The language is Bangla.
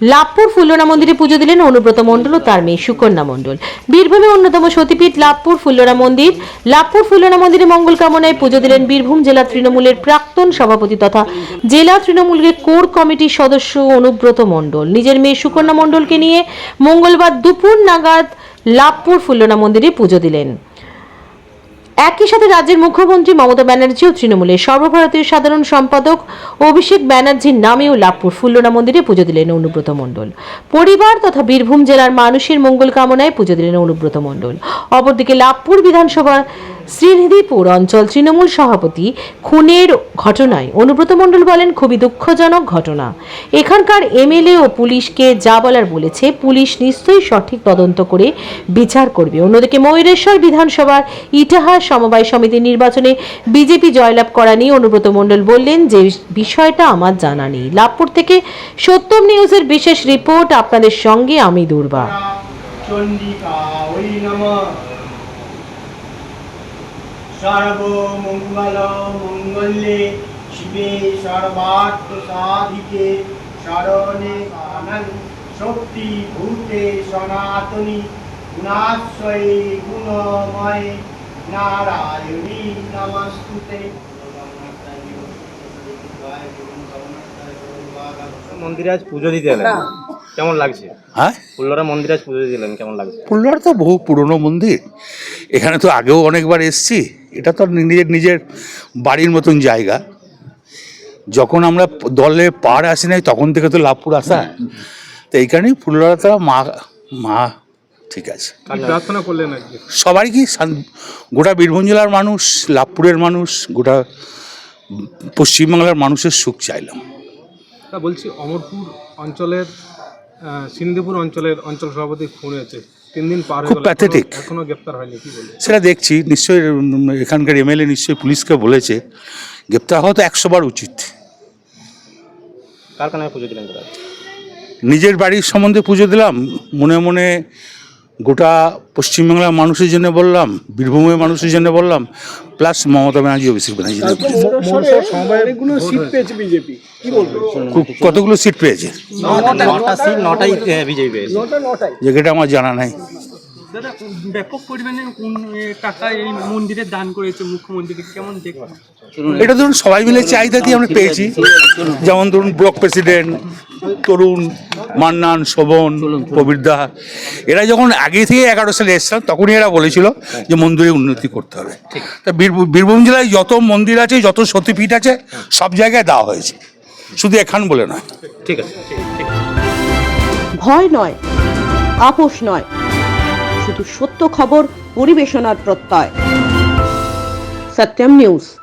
লাভপুর ফুল্লনা মন্দিরে পুজো দিলেন অনুব্রত মণ্ডল ও তার মেয়ে সুকন্যা মণ্ডল। বীরভূমে অন্যতম সতীপীঠ লাভপুর ফুল্লনা মন্দির। লাভপুর ফুল্লনা মন্দিরে মঙ্গল কামনায় পুজো দিলেন বীরভূম জেলা তৃণমূলের প্রাক্তন সভাপতি তথা জেলা তৃণমূলের কোর কমিটির সদস্য অনুব্রত মণ্ডল। নিজের মেয়ে সুকন্যা মণ্ডলকে নিয়ে মঙ্গলবার দুপুর নাগাদ লাভপুর ফুল্লনা মন্দিরে পুজো দিলেন। একই সাথে রাজ্যের মুখ্যমন্ত্রী মমতা ব্যানার্জি ও তৃণমূলের সর্বভারতীয় সাধারণ সম্পাদক অভিষেক ব্যানার্জির নামেও লাভপুর ফুল্লনা মন্দিরে পুজো দিলেন অনুব্রত মণ্ডল। পরিবার তথা বীরভূম জেলার মানুষের মঙ্গল কামনায় পুজো দিলেন অনুব্রত মণ্ডল। অপরদিকে লাভপুর বিধানসভা শ্রীনিধিপুর অঞ্চল তৃণমূল সভাপতি খুনের ঘটনায় অনুব্রত মণ্ডল বলেন, খুবই দুঃখজনক ঘটনা। এখানকার এমএলএ ও পুলিশকে যা বলার বলেছে, পুলিশ নিশ্চয়ই সঠিক তদন্ত করে বিচার করবে। অন্যদিকে ময়ূরেশ্বর বিধানসভার ইটাহার সমবায় সমিতির নির্বাচনে বিজেপি জয়লাভ করা নিয়ে অনুব্রত মণ্ডল বললেন, যে বিষয়টা আমার জানা নেই। লাভপুর থেকে সত্যম নিউজের বিশেষ রিপোর্ট আপনাদের সঙ্গে, আমি দুর্বা। চণ্ডিকা ওই সর্বমঙ্গল মঙ্গলে শিবে সর্বার্থ সাধিকে শরণে আনন্দ শক্তি ভূতে সনাতনী গুণাশ্রয়ে গুণময় নারায়ণী নমস্তুতে। মন্দিরে আজ পুজো দিতে এলেন। কেমন লাগছে? হ্যাঁ? ফুল্লরা মন্দিরে আজ পুজো দিলেন কেমন লাগছে? পুল্লার তো বহু পুরনো মন্দির। এখানে তো আগেও অনেকবার এসছি। এটা তো নিজের নিজের বাড়ির মতন জায়গা। যখন আমরা দলে পার আসি নাই তখন থেকে তো লাভপুর আসা। তো এই কারণেই ফুল্লরাটা মা মা ঠিক আছে। প্রার্থনা করলেন সবাই কি? গোটা বীরভূম জেলার মানুষ লাভপুরের মানুষ গোটা পশ্চিমবাংলার মানুষের সুখ চাইলাম। তা বলছি অমরপুর অঞ্চলের সিন্ধুপুর অঞ্চলের অঞ্চল সভাপতি খুন হয়েছে। তিন দিন পার খুব গেল এখনো- গ্রেপ্তার হয়নি কি সেটা দেখছি নিশ্চয়ই এখানকার এমএলএ নিশ্চয়ই পুলিশকে বলেছে। গ্রেপ্তার হওয়া তো একশো বার উচিত। কার পুজো দিলেন নিজের বাড়ির সম্বন্ধে পুজো দিলাম মনে মনে গোটা পশ্চিমবাংলার মানুষের জন্য বললাম বীরভূমের মানুষের জন্য বললাম প্লাস মমতা ব্যানার্জি অভিষেক ব্যানার্জি। অনেকগুলো সিট পেয়েছে বিজেপি। কতগুলো সিট পেয়েছে? নটা সিট নটাই যেটা আমার জানা নাই। দাদা ব্যাপক পরিমাণে টাকা এই মন্দিরে দান করেছে মুখ্যমন্ত্রী কেমন দেখবেন এটা ধরুন সবাই মিলে চাহিদা দিয়ে আমরা পেয়েছি। যেমন ধরুন ব্লক প্রেসিডেন্ট তরুণ মান্নান শোভন প্রবীরদা এরা যখন আগে থেকে এগারো সালে এসছিলাম তখনই এরা বলেছিল যে মন্দিরে উন্নতি করতে হবে। তা বীরভূ- বীরভূম জেলায় যত মন্দির আছে যত সতীপীঠ আছে সব জায়গায় দেওয়া হয়েছে। শুধু এখান বলে নয়। ঠিক আছে। ভয় নয় আপোষ নয়। শুধু সত্য খবর পরিবেশনার প্রত্যয়। সত্যম নিউজ।